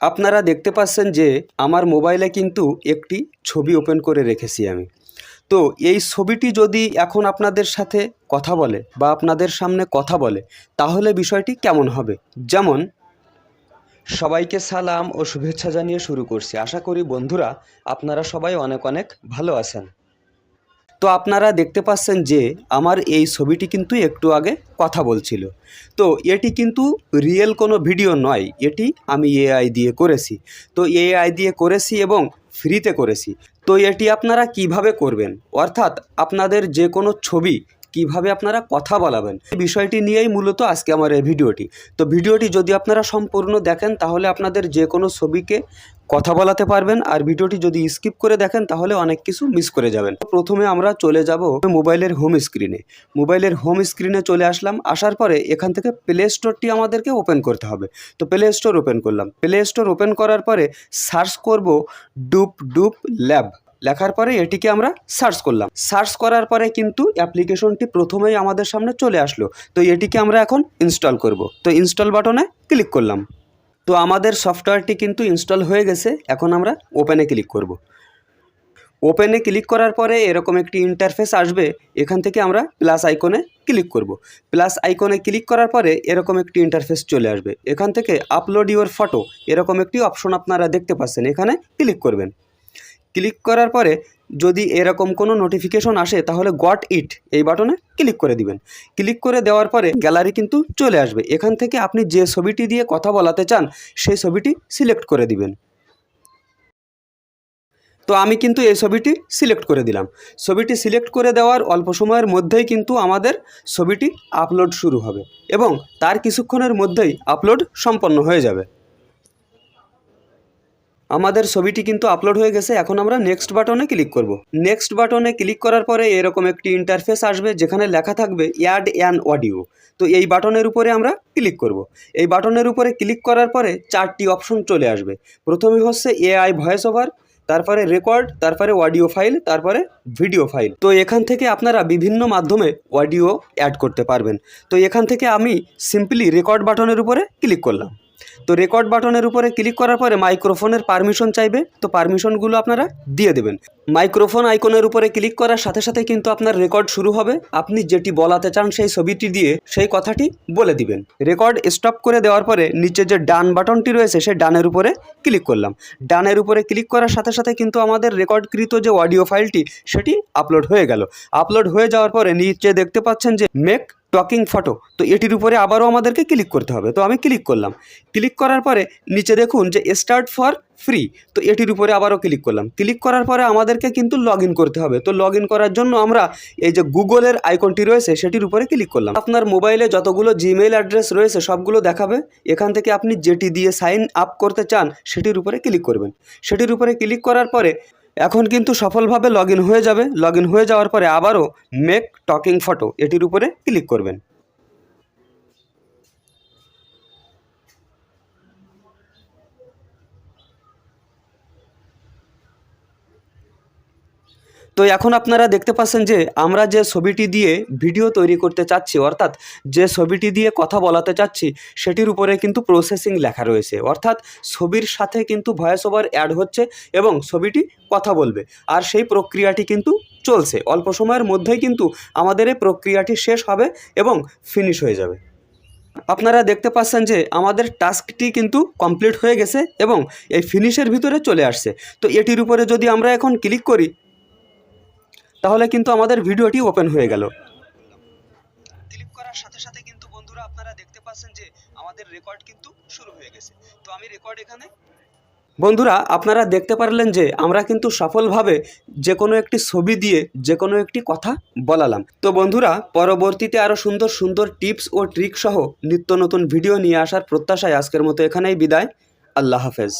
আপনারা দেখতে পাচ্ছেন যে আমার মোবাইলে কিন্তু একটি ছবি ওপেন করে রেখেছি আমি। তো এই ছবিটি যদি এখন আপনাদের সাথে কথা বলে বা আপনাদের সামনে কথা বলে, তাহলে বিষয়টি কেমন হবে? যেমন, সবাইকে সালাম ও শুভেচ্ছা জানিয়ে শুরু করছি। আশা করি বন্ধুরা, আপনারা সবাই অনেক অনেক ভালো আছেন। তো আপনারা দেখতে পাচ্ছেন যে আমার এই ছবিটি কিন্তু একটু আগে কথা বলছিল। তো এটি কিন্তু রিয়েল কোনো ভিডিও নয়, এটি আমি এআই দিয়ে করেছি। তো এআই দিয়ে করেছি এবং ফ্রিতে করেছি। তো এটি আপনারা কীভাবে করবেন? অর্থাৎ আপনাদের যে কোনো ছবি কীভাবে আপনারা কথা বলাবেন? এই বিষয়টি নিয়েই মূলত আজকে আমার এই ভিডিওটি। তো ভিডিওটি যদি আপনারা সম্পূর্ণ দেখেন, তাহলে আপনাদের যে কোনো ছবিকে কথা বলাতে পারবেন। আর ভিডিওটি যদি স্কিপ করে দেখেন, তাহলে অনেক কিছু মিস করে যাবেন। প্রথমে আমরা চলে যাব মোবাইলের হোম স্ক্রিনে। মোবাইলের হোম স্ক্রিনে চলে আসলাম। আসার পরে এখান থেকে প্লে স্টোরটি আমাদেরকে ওপেন করতে হবে। তো প্লে স্টোর ওপেন করলাম। প্লে স্টোর ওপেন করার পরে সার্চ করব ডুপ ডুপ ল্যাব। লেখার পরে এটিকে আমরা সার্চ করলাম। সার্চ করার পরে কিন্তু অ্যাপ্লিকেশনটি প্রথমেই আমাদের সামনে চলে আসলো। তো এটিকে আমরা এখন ইনস্টল করব। তো ইনস্টল বাটনে ক্লিক করলাম। তো আমাদের সফটওয়্যারটি কিন্তু ইনস্টল হয়ে গেছে। এখন আমরা ওপেনে ক্লিক করব। ওপেনে ক্লিক করার পরে এরকম একটি ইন্টারফেস আসবে। এখান থেকে আমরা প্লাস আইকনে ক্লিক করব। প্লাস আইকনে ক্লিক করার পরে এরকম একটি ইন্টারফেস চলে আসবে। এখান থেকে আপলোড ইউর ফটো এরকম একটি অপশন আপনারা দেখতে পাচ্ছেন। এখানে ক্লিক করবেন। ক্লিক করার পরে যদি এরকম কোনো নোটিফিকেশন আসে, তাহলে গট ইট এই বাটনে ক্লিক করে দিবেন। ক্লিক করে দেওয়ার পরে গ্যালারি কিন্তু চলে আসবে। এখান থেকে আপনি যে ছবিটি দিয়ে কথা বলাতে চান, সেই ছবিটি সিলেক্ট করে দিবেন। তো আমি কিন্তু এই ছবিটি সিলেক্ট করে দিলাম। ছবিটি সিলেক্ট করে দেওয়ার অল্প সময়ের মধ্যেই কিন্তু আমাদের ছবিটি আপলোড শুরু হবে এবং তার কিছুক্ষণের মধ্যেই আপলোড সম্পন্ন হয়ে যাবে। আমাদের ছবিটি কিন্তু আপলোড হয়ে গেছে, এখন আমরা নেক্সট বাটনে ক্লিক করব। নেক্সট বাটনে ক্লিক করার পরে এরকম একটি ইন্টারফেস আসবে যেখানে লেখা থাকবে অ্যাড অ্যান অডিও তো এই বাটনের উপরে আমরা ক্লিক করব। এই বাটনের উপরে ক্লিক করার পরে চারটি অপশন চলে আসবে। প্রথমে হচ্ছে এআই ভয়েস ওভার তারপরে রেকর্ড তারপরে অডিও ফাইল তারপরে ভিডিও ফাইল তো এখান থেকে আপনারা বিভিন্ন মাধ্যমে অডিও অ্যাড করতে পারবেন। তো এখান থেকে আমি সিম্পলি রেকর্ড বাটনের উপরে ক্লিক করলাম। তো রেকর্ড বাটনের উপরে ক্লিক করার পরে মাইক্রোফোনের পারমিশন চাইবে। তো পারমিশনগুলো আপনারা দিয়ে দেবেন। মাইক্রোফোন আইকনের উপরে ক্লিক করার সাথে সাথে কিন্তু আপনার রেকর্ড শুরু হবে। আপনি যেটি বলাতে চান সেই ছবিটি দিয়ে সেই কথাটি বলে দিবেন। রেকর্ড স্টপ করে দেওয়ার পরে নিচে যে ডান বাটনটি রয়েছে সেই ডানের উপরে ক্লিক করলাম। ডানের উপরে ক্লিক করার সাথে সাথে কিন্তু আমাদের রেকর্ডকৃত যে অডিও ফাইলটি সেটি আপলোড হয়ে গেল। আপলোড হয়ে যাওয়ার পরে নিচে দেখতে পাচ্ছেন যে মেক টকিং ফটো। তো এটির উপরে আবারও আমাদেরকে ক্লিক করতে হবে। তো আমি ক্লিক করলাম। ক্লিক করার পরে নিচে দেখুন যে স্টার্ট ফর ফ্রি। তো এটির উপরে আবারও ক্লিক করলাম। ক্লিক করার পরে আমাদেরকে কিন্তু লগ করতে হবে। তো লগ করার জন্য আমরা এই যে গুগলের আইকনটি রয়েছে, সেটির উপরে ক্লিক করলাম। আপনার মোবাইলে যতগুলো জিমেইল অ্যাড্রেস রয়েছে, সবগুলো দেখাবে। এখান থেকে আপনি যেটি দিয়ে সাইন আপ করতে চান, সেটির উপরে ক্লিক করবেন। সেটির উপরে ক্লিক করার পরে এখন কিন্তু সফলভাবে লগ হয়ে যাবে। লগ হয়ে যাওয়ার পরে আবারও মেক টকিং ফটো এটির উপরে ক্লিক করবেন। তো এখন আপনারা দেখতে পাচ্ছেন যে আমরা যে ছবিটি দিয়ে ভিডিও তৈরি করতে চাচ্ছি, অর্থাৎ যে ছবিটি দিয়ে কথা বলাতে চাচ্ছি, সেটির উপরে কিন্তু প্রসেসিং লেখা রয়েছে। অর্থাৎ ছবির সাথে কিন্তু ভয়েস ওভার অ্যাড হচ্ছে এবং ছবিটি কথা বলবে। আর সেই প্রক্রিয়াটি কিন্তু চলছে। অল্প সময়ের মধ্যেই কিন্তু আমাদের এই প্রক্রিয়াটি শেষ হবে এবং ফিনিশ হয়ে যাবে। আপনারা দেখতে পাচ্ছেন যে আমাদের টাস্কটি কিন্তু কমপ্লিট হয়ে গেছে এবং এই ফিনিশের ভিতরে চলে আসছে। তো এটির উপরে যদি আমরা এখন ক্লিক করি তাহলে কিন্তু আমাদের ভিডিওটি ওপেন হয়ে গেল। ক্লিক করার সাথে সাথে কিন্তু বন্ধুরা আপনারা দেখতে পাচ্ছেন যে আমাদের রেকর্ড কিন্তু শুরু হয়ে গেছে। তো আমি রেকর্ড এখানে বন্ধুরা আপনারা দেখতে পারলেন যে আমরা কিন্তু সফলভাবে যে কোনো একটি ছবি দিয়ে যে কোনো একটি কথা বলালাম। তো বন্ধুরা পরবর্তীতে আরও সুন্দর সুন্দর টিপস ও ট্রিক সহ নিত্য নতুন ভিডিও নিয়ে আসার প্রত্যাশায় আজকের মতো এখানেই বিদায়। আল্লাহ হাফেজ।